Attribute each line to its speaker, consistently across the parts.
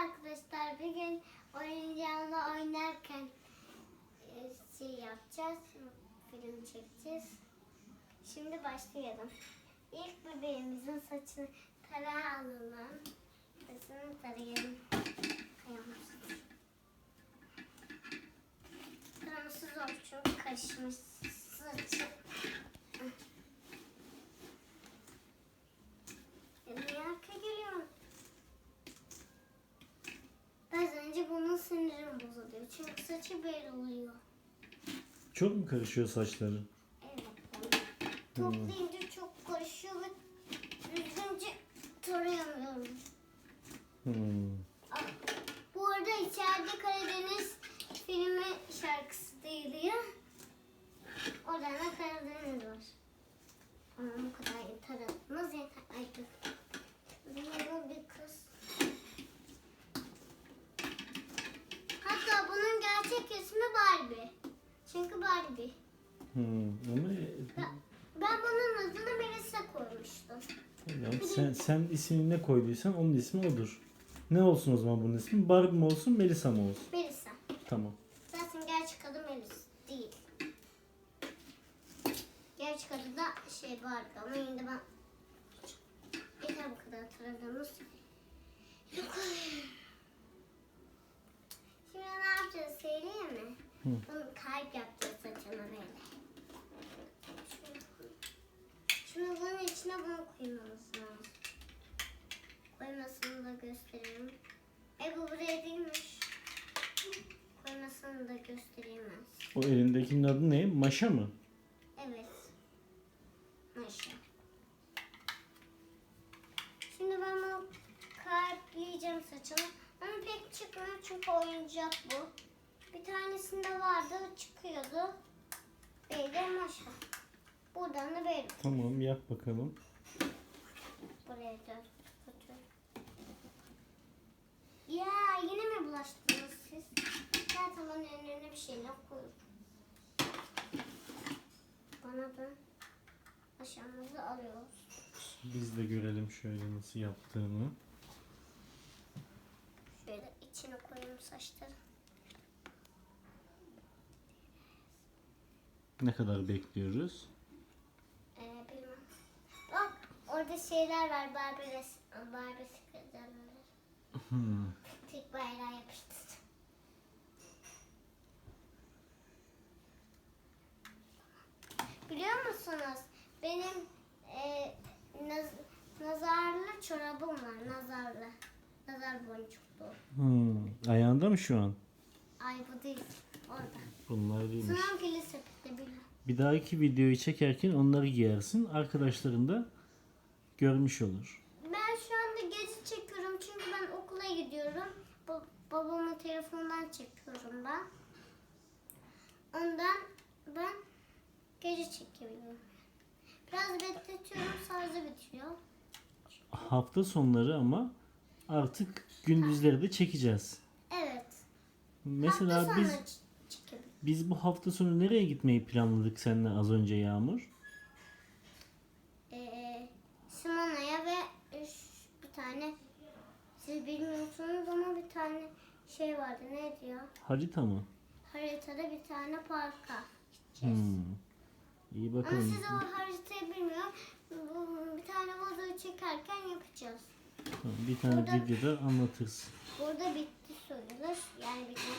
Speaker 1: arkadaşlar bir gün oyuncağımla oynarken e, şey yapacağız. Film çekeceğiz. Şimdi başlayalım. İlk bebeğimizin saçını tarağı alalım. Saçını tarayalım. Kayamaz. Taraması zor çünkü karışmış saçı. Niye arka geliyor? Az önce bunun sinirim bozuluyor. Çünkü saçı böyle oluyor.
Speaker 2: Çok mu karışıyor saçları?
Speaker 1: Evet. Toplayınca çok karışıyor ve düzgünce tarayamıyorum.
Speaker 2: Hmm.
Speaker 1: Bu arada içeride Karadeniz filmi şarkısı değiliyor. Oradan da Karadeniz var. Ama bu kadar taradığımız yeter artık. Bunun bir kız. Hatta bunun gerçek ismi Barbie. Çünkü Barbie.
Speaker 2: Hmm. Ama
Speaker 1: Ben, ben bunun adını Melisa koymuştum.
Speaker 2: yani sen, sen ismini ne koyduysan onun ismi odur. Ne olsun o zaman bunun ismi? Barbie mi olsun, Melisa mı olsun?
Speaker 1: Melisa.
Speaker 2: Tamam.
Speaker 1: Zaten gerçek adı Melis değil. Gerçek adı da şey Barbie ama yine de ben yeter bu kadar hatırladığımız. Yok. Şimdi ne yapacağız söyleyeyim mi?
Speaker 2: Hı.
Speaker 1: Kalp yapacağız saçına böyle. Şimdi bunun içine bunu koymamız lazım. Koymasını da göstereyim. E bu buraya değilmiş. Koymasını da göstereyim ben.
Speaker 2: O elindekinin adı ne? Maşa mı?
Speaker 1: Evet. Maşa. Şimdi ben bunu kalpleyeceğim saçını. Ama pek çıkmıyor çünkü oyuncak bu. Bir tanesinde vardı çıkıyordu. Böyle maşa. Buradan da böyle
Speaker 2: Tamam yap bakalım.
Speaker 1: buraya da. Ya yine mi bulaştınız siz? Zaten onun önüne bir şeyler koyuyorum. Bana da aşağımızı alıyoruz.
Speaker 2: Biz de görelim şöyle nasıl yaptığını.
Speaker 1: Şöyle içine koyayım saçları.
Speaker 2: Ne kadar bekliyoruz?
Speaker 1: Ee, bilmem. Bak orada şeyler var. Res- Barbie sekreterleri.
Speaker 2: Hmm.
Speaker 1: Tek bayrağı yapıştırdım. Biliyor musunuz? Benim e, naz- nazarlı çorabım var. Nazarlı. Nazar boncuklu.
Speaker 2: Hmm. Ayağında mı şu an?
Speaker 1: Ay bu değil. Orada.
Speaker 2: Bunlar değilmiş.
Speaker 1: Sınav kili sepette biliyorum.
Speaker 2: Bir dahaki videoyu çekerken onları giyersin. Arkadaşların da görmüş olur.
Speaker 1: Ben şu anda gezi çekiyorum çünkü ben okula gidiyorum. Ba- babamın telefonundan çekiyorum ben. Ondan ben gece çekiyorum. Biraz bekletiyorum şarjı bitiyor.
Speaker 2: Hafta sonları ama artık gündüzleri de çekeceğiz.
Speaker 1: Evet.
Speaker 2: Mesela
Speaker 1: Hafta
Speaker 2: biz
Speaker 1: sonu.
Speaker 2: Biz bu hafta sonu nereye gitmeyi planladık seninle az önce Yağmur?
Speaker 1: Ee, Simona'ya ve bir tane siz bilmiyorsunuz ama bir tane şey vardı ne diyor?
Speaker 2: Harita mı?
Speaker 1: Haritada bir tane parka gideceğiz.
Speaker 2: Hmm. İyi
Speaker 1: Ama
Speaker 2: bakalım.
Speaker 1: siz o haritayı bilmiyorum. Bu- Bir tane vazoyu çekerken yapacağız.
Speaker 2: Tamam, Bir tane
Speaker 1: Burada-
Speaker 2: videoda anlatırız.
Speaker 1: Burada bitti sayılır. Yani. Birazdan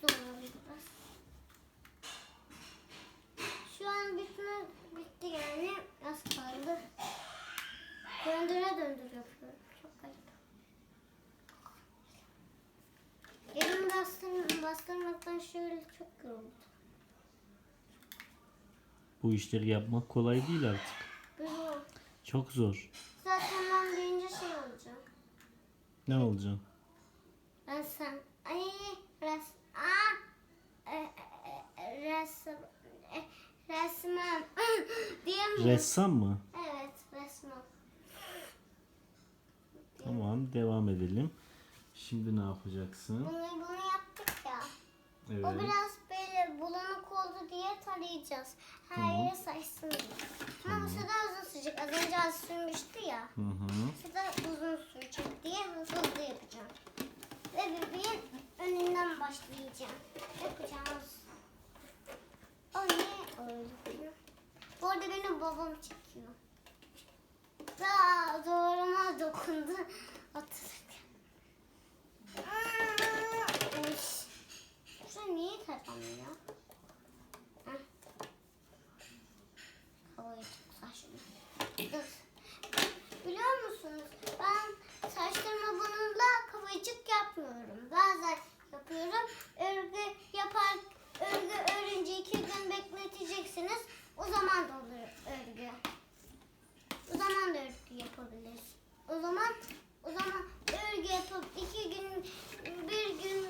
Speaker 1: Sonra biraz. Şu an bitme, bitti yani. Az kaldı. Döndüre döndür yapıyorum. Çok garip. Elimi bastır, bastırmaktan şöyle çok yoruldum.
Speaker 2: Bu işleri yapmak kolay değil artık. Çok zor.
Speaker 1: Zaten ben deyince şey olacak.
Speaker 2: Ne olacak?
Speaker 1: Ressam. Ay res. Ressam
Speaker 2: mı?
Speaker 1: Evet, ressam.
Speaker 2: Tamam, devam edelim. Şimdi ne yapacaksın?
Speaker 1: Bunu, bunu yaptık ya.
Speaker 2: Evet.
Speaker 1: O biraz böyle bulanık oldu diye tarayacağız. Her
Speaker 2: tamam.
Speaker 1: yere saçsın diye. Tamam. Ama şurada uzun sürecek. Az önce az sürmüştü ya.
Speaker 2: Hı hı.
Speaker 1: Şurada uzun sürecek diye hızlı yapacağım. Ve bebeğin önünden başlayacağım. Yapacağız. O ne öyle? Bu arada benim babam çekiyor. Aa, doğruma dokundu. Atırken. Aa, uş. Şu niye kapanmıyor? Heh. Havayı tutsa şunu. Dur. Biliyor musunuz? Ben saçlarıma bununla kıvırcık yapmıyorum. Bazen yapıyorum. Örgü yapar, örgü örünce iki gün bekleteceksiniz. O zaman da olur örgü. O zaman da örgü yapabiliriz. O zaman o zaman örgü yapıp iki gün bir gün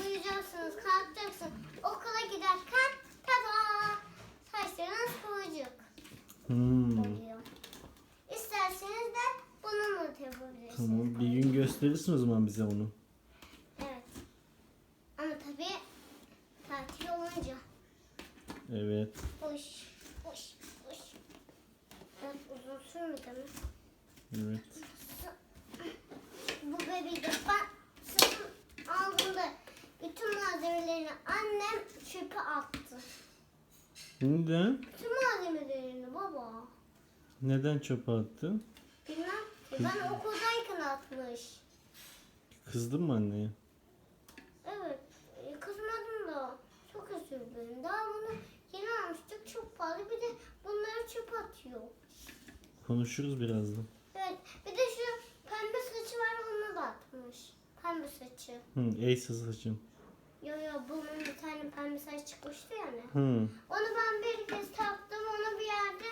Speaker 1: uyuyacaksınız, kalkacaksınız. Okula giderken tada saçlarınız kıvırcık
Speaker 2: Hmm.
Speaker 1: oluyor. İsterseniz de bunu mu yapabilirsiniz?
Speaker 2: Tamam. Bir gün gösterirsin o zaman bize onu.
Speaker 1: Evet. Ama tabii tatil olunca.
Speaker 2: Evet.
Speaker 1: Hoş, hoş, hoş. Evet, uzun sürmedi mi?
Speaker 2: Evet.
Speaker 1: Bu bebeği de ben satın aldığımda bütün malzemelerini annem çöpe attı.
Speaker 2: Neden?
Speaker 1: Bütün malzemelerini baba.
Speaker 2: Neden çöpe attın?
Speaker 1: Bilmem. Ben okuldayken atmış.
Speaker 2: Kızdın mı anneye?
Speaker 1: Evet. e, Kızmadım da. Çok özür dilerim. Daha bunu yeni almıştık. Çok pahalı. Bir de bunları çöp atıyor.
Speaker 2: Konuşuruz birazdan.
Speaker 1: Evet. Bir de şu pembe saçı var onu da atmış. Pembe saçı.
Speaker 2: Hı, ey saçım.
Speaker 1: Yo yo bunun bir tane pembe saç çıkmıştı yani.
Speaker 2: Hı.
Speaker 1: Onu ben bir kez taktım. Onu bir yerde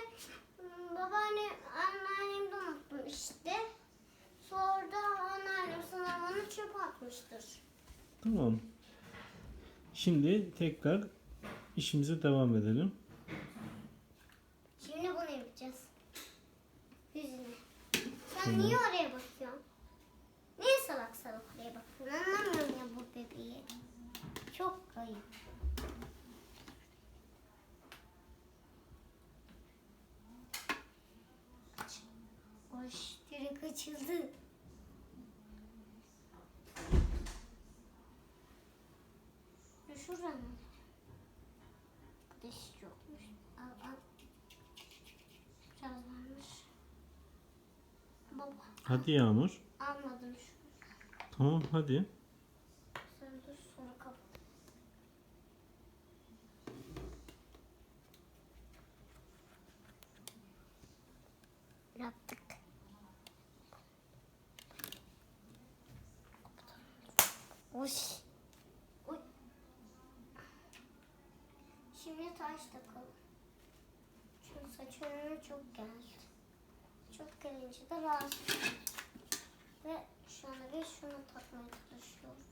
Speaker 1: hmm, babaanne anneannem de unuttum işte. Sonra anneannem sana onu çöp atmıştır.
Speaker 2: Tamam. Şimdi tekrar işimize devam edelim.
Speaker 1: Şimdi bunu yapacağız. Yüzüne. Sen niye oraya bakıyorsun? Niye salak salak oraya bakıyorsun? Anlamıyorum ya bu bebeği. Çok kayıp. Hoş, direkt açıldı. Şu Şurada mı? Dış yokmuş. Al al. Biraz varmış. Baba
Speaker 2: Hadi Yağmur.
Speaker 1: almadım şu.
Speaker 2: Tamam hadi.
Speaker 1: Sen dur sonra kapat. Yaptık. Oy. Şimdi taş takalım. Çünkü saç önüme çok geldi. Çok gelince de rahatsız. Ve şu anda bir şunu takmaya çalışıyorum.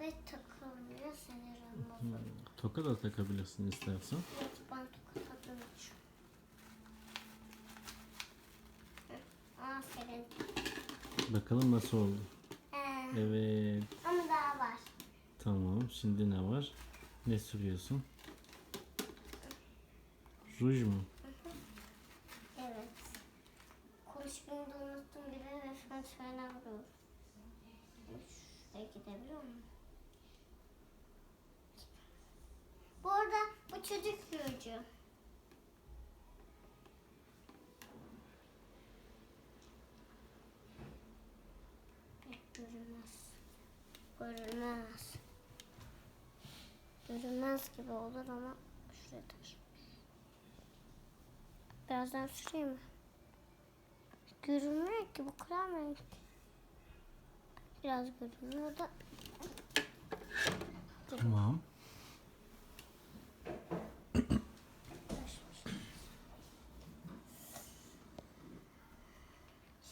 Speaker 1: Ve takılmıyor sanırım baba.
Speaker 2: Toka da takabilirsin istersen.
Speaker 1: Evet ben toka. Hı, Aferin.
Speaker 2: Bakalım nasıl oldu. Evet.
Speaker 1: ama daha var.
Speaker 2: Tamam. Şimdi ne var? Ne sürüyorsun? Ruj mu?
Speaker 1: Evet. Konuşmayı da unuttum bile ve şu an söylemiyorum. Şuraya gidebiliyor muyum? Bu arada bu çocuk yorucu. Pek görünmez. Görünmez. Görünmez gibi olur ama şuraya. Birazdan süreyim mi? Görünmüyor ki bu renk. Biraz görünüyor da.
Speaker 2: Tamam.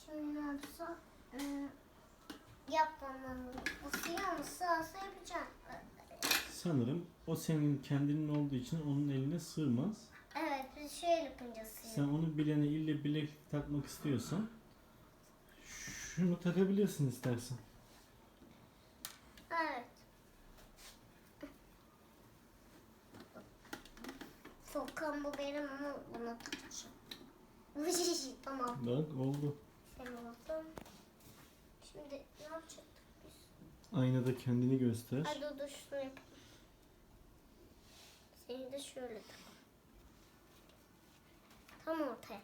Speaker 1: Şimdi ne yapsak? Ee, yapmamamız. Bu siyah mı sığarsa yapacağım.
Speaker 2: Sanırım o senin kendinin olduğu için onun eline sığmaz.
Speaker 1: Evet biz şöyle yapınca sığıyor.
Speaker 2: Sen onu bilene ille bilek takmak istiyorsan şunu takabilirsin istersen.
Speaker 1: Evet. Sokan bu benim ama buna takacağım. tamam.
Speaker 2: Bak oldu.
Speaker 1: Sen oldun. Şimdi yapacaktık biz?
Speaker 2: Aynada kendini göster.
Speaker 1: Hadi dur şunu yapalım. Seni de şöyle tak. Tam ortaya.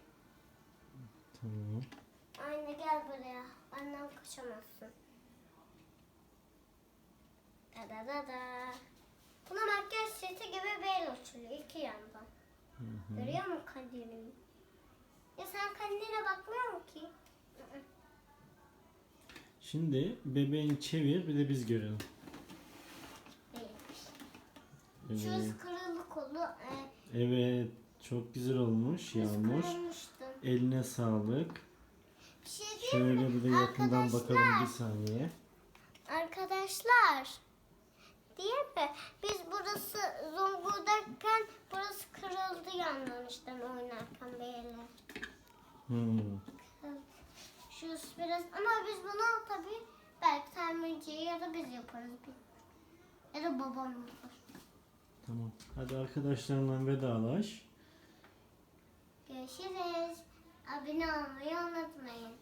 Speaker 2: Tamam.
Speaker 1: Ayna gel buraya. Benden kaçamazsın. Da da da da. Buna makyaj seti gibi bel açılıyor iki yandan.
Speaker 2: Hı hı.
Speaker 1: Görüyor musun kendini? Ya sen kendine bakmıyor musun ki?
Speaker 2: Şimdi bebeğini çevir bir de biz görelim. Evet.
Speaker 1: Şurası kırılı kolu. E,
Speaker 2: Evet. Çok güzel olmuş
Speaker 1: şurası
Speaker 2: Yağmur.
Speaker 1: kırılmıştı.
Speaker 2: Eline sağlık.
Speaker 1: Bir şey diyeyim mi?
Speaker 2: Şöyle bir de yakından bakalım bir saniye.
Speaker 1: Arkadaşlar. Diyeyim mi? Biz burası Zonguldak'ken burası kırıldı yandan oynarken böyle.
Speaker 2: Hmm.
Speaker 1: Şurası biraz ama biz bunu tabii belki tamirciye ya da biz yaparız. Ya da babam yapar.
Speaker 2: Tamam. Hadi arkadaşlarla vedalaş.
Speaker 1: Görüşürüz. Abone olmayı unutmayın.